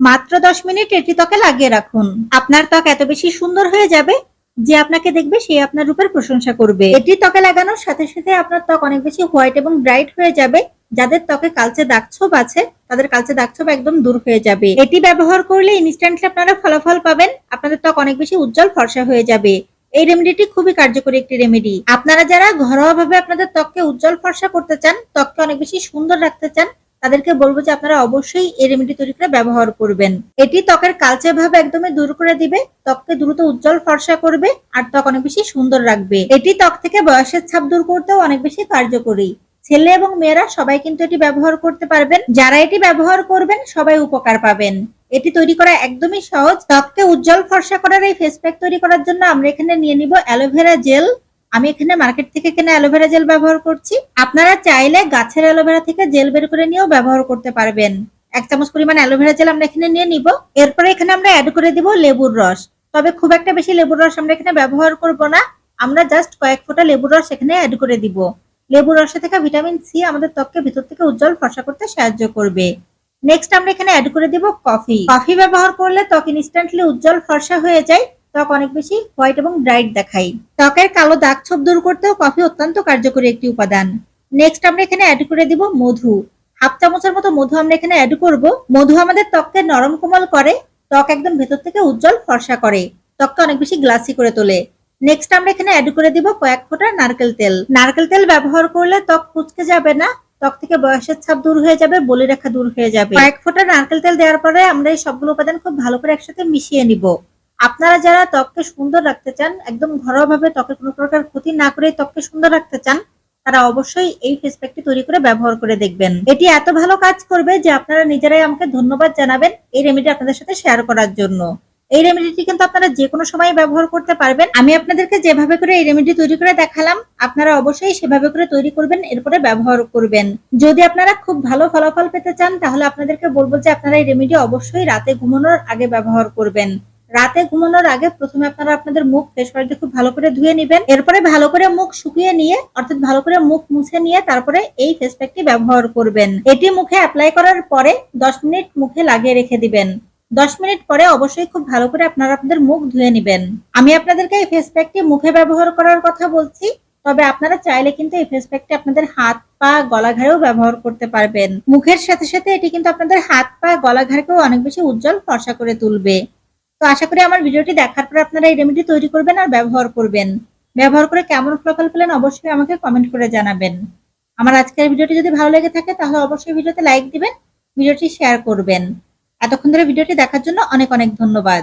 মাত্র দশ মিনিট এটি ত্বকে লাগিয়ে রাখুন। আপনার ত্বক এত বেশি সুন্দর হয়ে যাবে যে আপনাকে দেখবে সে আপনার রূপের প্রশংসা করবে। এটি ত্বকে লাগানোর সাথে সাথে আপনার ত্বক অনেক বেশি হোয়াইট এবং ব্রাইট হয়ে যাবে। যাদের ত্বকে কালচে দাগছোপ আছে, তাদের কালচে দাগছোপ একদম দূর হয়ে যাবে। এটি ব্যবহার করলে ইনস্ট্যান্টলি আপনারা ফলাফল পাবেন। আপনাদের ত্বক অনেক বেশি উজ্জ্বল ফর্সা হয়ে যাবে। এই রেমেডিটি খুবই কার্যকরী একটি রেমেডি আপনারা যারা ঘরোয়া ভাবে আপনাদের ত্বককে উজ্জ্বল ফর্সা করতে চান, ত্বককে অনেক বেশি সুন্দর রাখতে চান তাদেরকে বলব যে আপনারা অবশ্যই এই রেমেডি তৈরি করে ব্যবহার করবেন। এটি ত্বকের কালচে ভাব একদমই দূর করে দিবে, ত্বককে দ্রুত উজ্জ্বল ফর্সা করবে আর ত্বক অনেক বেশি সুন্দর রাখবে। এটি ত্বক থেকে বয়সের ছাপ দূর করতেও অনেক বেশি কার্যকরী। ছেলে এবং মেয়েরা সবাই কিন্তু এটি ব্যবহার করতে পারবেন। যারা এটি ব্যবহার করবেন, সবাই উপকার পাবেন। এটি তৈরি করা একদমই সহজ। ত্বককে উজ্জ্বল ফর্সা করার এই ফেস প্যাক তৈরি করার জন্য আমরা এখানে নিয়ে নিব অ্যালোভেরা জেল আমি এখানে মার্কেট থেকে কেনা অ্যালোভেরা জেল ব্যবহার করছি। আপনারা চাইলে গাছের অ্যালোভেরা থেকে জেল বের করে নিয়েও ব্যবহার করতে পারবেন। এক চামচ পরিমাণ অ্যালোভেরা জেল আমরা এখানে নিয়ে নিব। এরপরে এখানে আমরা অ্যাড করে দিব লেবুর রস। তবে খুব একটা বেশি লেবুর রস আমরা এখানে ব্যবহার করব না। আমরা জাস্ট কয়েক ফোঁটা লেবুর রস এখানে অ্যাড করে দিব। লেবুর রসে থেকে ভিটামিন সি আমাদের ত্বককে ভিতর থেকে উজ্জ্বল ফর্সা করতে সাহায্য করবে। নেক্সট আমরা এখানে অ্যাড করে দিব কফি কফি ব্যবহার করলে ত্বক ইনস্ট্যান্টলি উজ্জ্বল ফর্সা হয়ে যায়। ত্বক অনেক বেশি হোয়াইট এবং ব্রাইট দেখায়। ত্বকের কালো দাগ ছোপ দূর করতেও কফি অত্যন্ত কার্যকরী একটি উপাদান। নেক্সট আমরা এখানে অ্যাড করে দিব মধু। হাফ চামচের মতো মধু আমরা এখানে অ্যাড করব। মধু আমাদের ত্বককে নরম কোমল করে, ত্বক একদম ভেতর থেকে উজ্জ্বল ফর্সা করে, ত্বককে অনেক বেশি গ্লাসি করে তোলে। নেক্সট আমরা এখানে অ্যাড করে দিব কয়েক ফোঁটা নারকেল তেল। নারকেল তেল ব্যবহার করলে ত্বক কুচকে যাবে না, ত্বক থেকে বয়সের ছাপ দূর হয়ে যাবে, বলি রেখা দূর হয়ে যাবে। কয়েক ফোঁটা নারকেল তেল দেওয়ার পরে আমরা এই সবগুলো উপাদান খুব ভালো করে একসাথে মিশিয়ে নিব। আপনারা যারা ত্বককে সুন্দর রাখতে চান, একদম ঘরোয়া ভাবে ত্বকের কোনো প্রকার ক্ষতি না করে ত্বককে সুন্দর রাখতে চান, তারা অবশ্যই এই ফেস প্যাকটি তৈরি করে ব্যবহার করে দেখবেন। এটি এত ভালো কাজ করবে যে আপনারা নিজেরাই আমাকে ধন্যবাদ জানাবেন এই রেমেডি আপনাদের সাথে শেয়ার করার জন্য। এই রেমেডিটি কিন্তু আপনারা যে কোনো সময় ব্যবহার করতে পারবেন। আমি আপনাদেরকে যেভাবে করে এই রেমেডি তৈরি করে দেখালাম, আপনারা অবশ্যই সেভাবে করে তৈরি করবেন, এরপরে ব্যবহার করবেন। যদি আপনারা খুব ভালো ফলাফল পেতে চান, তাহলে আপনাদেরকে বলব যে আপনারা এই রেমেডি অবশ্যই রাতে ঘুমানোর আগে ব্যবহার করবেন। রাতে ঘুমানোর আগে প্রথমে আপনারা আপনাদের মুখ ফেস ওয়াশ দিয়ে খুব ভালো করে ধুয়ে নেবেন। এরপরে ভালো করে মুখ শুকিয়ে নিয়ে, অর্থাৎ ভালো করে মুখ মুছে নিয়ে তারপরে এই ফেস প্যাকটি ব্যবহার করবেন। এটি মুখে অ্যাপ্লাই করার পরে দশ মিনিট মুখে লাগিয়ে রেখে দিবেন। দশ মিনিট পরে অবশ্যই খুব ভালো করে আপনারা আপনাদের মুখ ধুয়ে নেবেন। আমি আপনাদেরকে এই ফেস প্যাকটি মুখে ব্যবহার করার কথা বলছি, তবে আপনারা চাইলে কিন্তু এই ফেস প্যাকটি আপনাদের হাত পা গলা ঘাড়েও ব্যবহার করতে পারবেন। মুখের সাথে সাথে এটি কিন্তু আপনাদের হাত পা গলা ঘাড়কেও অনেক বেশি উজ্জ্বল ফর্সা করে তুলবে। তো আশা করি আমার ভিডিওটি দেখার পর আপনারা এই রেমেডি তৈরি করবেন আর ব্যবহার করবেন। ব্যবহার করে কেমন ফলাফল পেলেন অবশ্যই আমাকে কমেন্ট করে জানাবেন। আমার আজকের ভিডিওটি যদি ভালো লেগে থাকে তাহলে অবশ্যই ভিডিওতে লাইক দিবেন, ভিডিওটি শেয়ার করবেন। এতক্ষণ ধরে ভিডিওটি দেখার জন্য অনেক অনেক ধন্যবাদ।